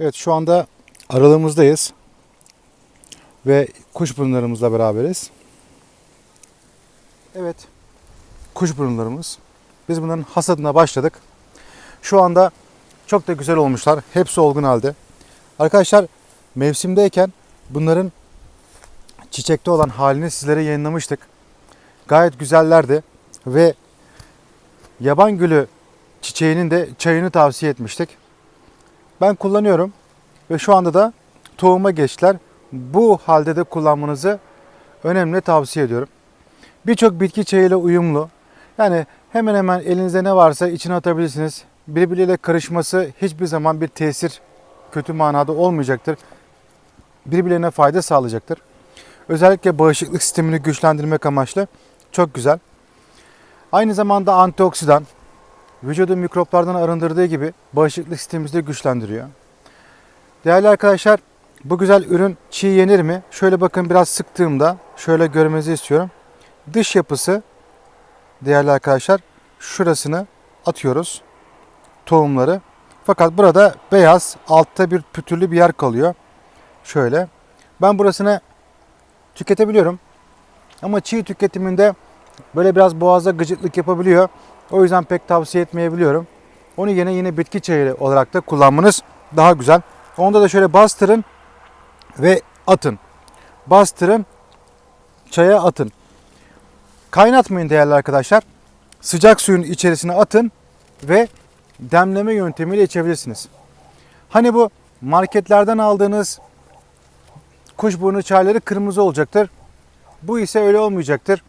Evet şu anda aralığımızdayız. Ve kuş burunlarımızla beraberiz. Evet. Kuş burunlarımız. Biz bunların hasadına başladık. Şu anda çok da güzel olmuşlar. Hepsi olgun halde. Arkadaşlar mevsimdeyken bunların çiçekte olan halini sizlere yayınlamıştık. Gayet güzellerdi ve yaban gülü çiçeğinin de çayını tavsiye etmiştik. Ben kullanıyorum ve şu anda da tohuma geçtiler. Bu halde de kullanmanızı önemli tavsiye ediyorum. Birçok bitki çayıyla uyumlu. Yani hemen hemen elinizde ne varsa içine atabilirsiniz. Birbiriyle karışması hiçbir zaman bir tesir kötü manada olmayacaktır. Birbirlerine fayda sağlayacaktır. Özellikle bağışıklık sistemini güçlendirmek amaçlı çok güzel. Aynı zamanda antioksidan, vücudu mikroplardan arındırdığı gibi bağışıklık sistemimizi de güçlendiriyor. Değerli arkadaşlar, bu güzel ürün çiğ yenir mi? Şöyle bakın biraz sıktığımda şöyle görmenizi istiyorum. Dış yapısı değerli arkadaşlar şurasını atıyoruz. Tohumları. Fakat burada beyaz altta bir pütürlü bir yer kalıyor. Şöyle. Ben burasını tüketebiliyorum. Ama çiğ tüketiminde böyle biraz boğaza gıcıklık yapabiliyor. O yüzden pek tavsiye etmeyebiliyorum. Onu yine yine bitki çayı olarak da kullanmanız daha güzel. Onda da şöyle bastırın ve atın. Bastırın, çaya atın. Kaynatmayın değerli arkadaşlar. Sıcak suyun içerisine atın ve demleme yöntemiyle içebilirsiniz. Hani bu marketlerden aldığınız kuşburnu çayları kırmızı olacaktır. Bu ise öyle olmayacaktır.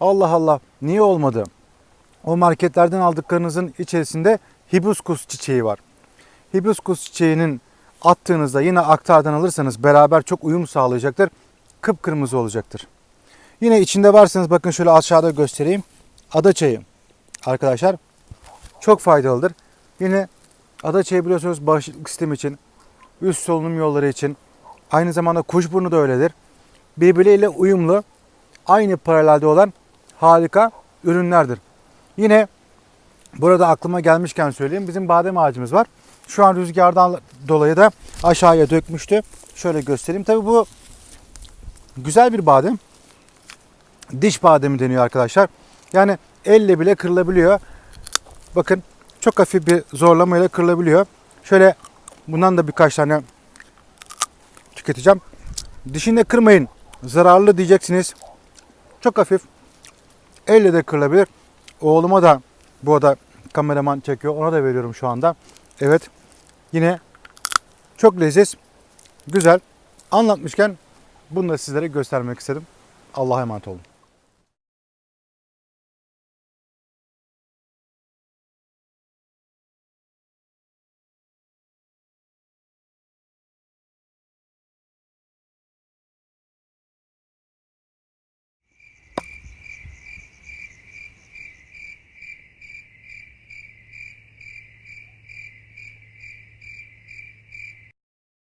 Allah Allah niye olmadı? O marketlerden aldıklarınızın içerisinde hibiskus çiçeği var. Hibiskus çiçeğinin attığınızda yine aktardan alırsanız beraber çok uyum sağlayacaktır. Kıpkırmızı olacaktır. Yine içinde varsanız bakın şöyle aşağıda göstereyim. Ada çayı arkadaşlar çok faydalıdır. Yine ada çayı biliyorsunuz bağışıklık sistemi için, üst solunum yolları için, aynı zamanda kuşburnu da öyledir. Birbirleriyle uyumlu, aynı paralelde olan harika ürünlerdir. Yine burada aklıma gelmişken söyleyeyim bizim badem ağacımız var. Şu an rüzgardan dolayı da aşağıya dökmüştü. Şöyle göstereyim. Tabi bu güzel bir badem. Diş bademi deniyor arkadaşlar. Yani elle bile kırılabiliyor. Bakın çok hafif bir zorlamayla kırılabiliyor. Şöyle bundan da birkaç tane tüketeceğim. Dişinde kırmayın. Zararlı diyeceksiniz. Çok hafif. Elle de kırılabilir. Oğluma da bu arada kameraman çekiyor. Ona da veriyorum şu anda. Evet. Yine çok leziz. Güzel. Anlatmışken bunu da sizlere göstermek istedim. Allah'a emanet olun.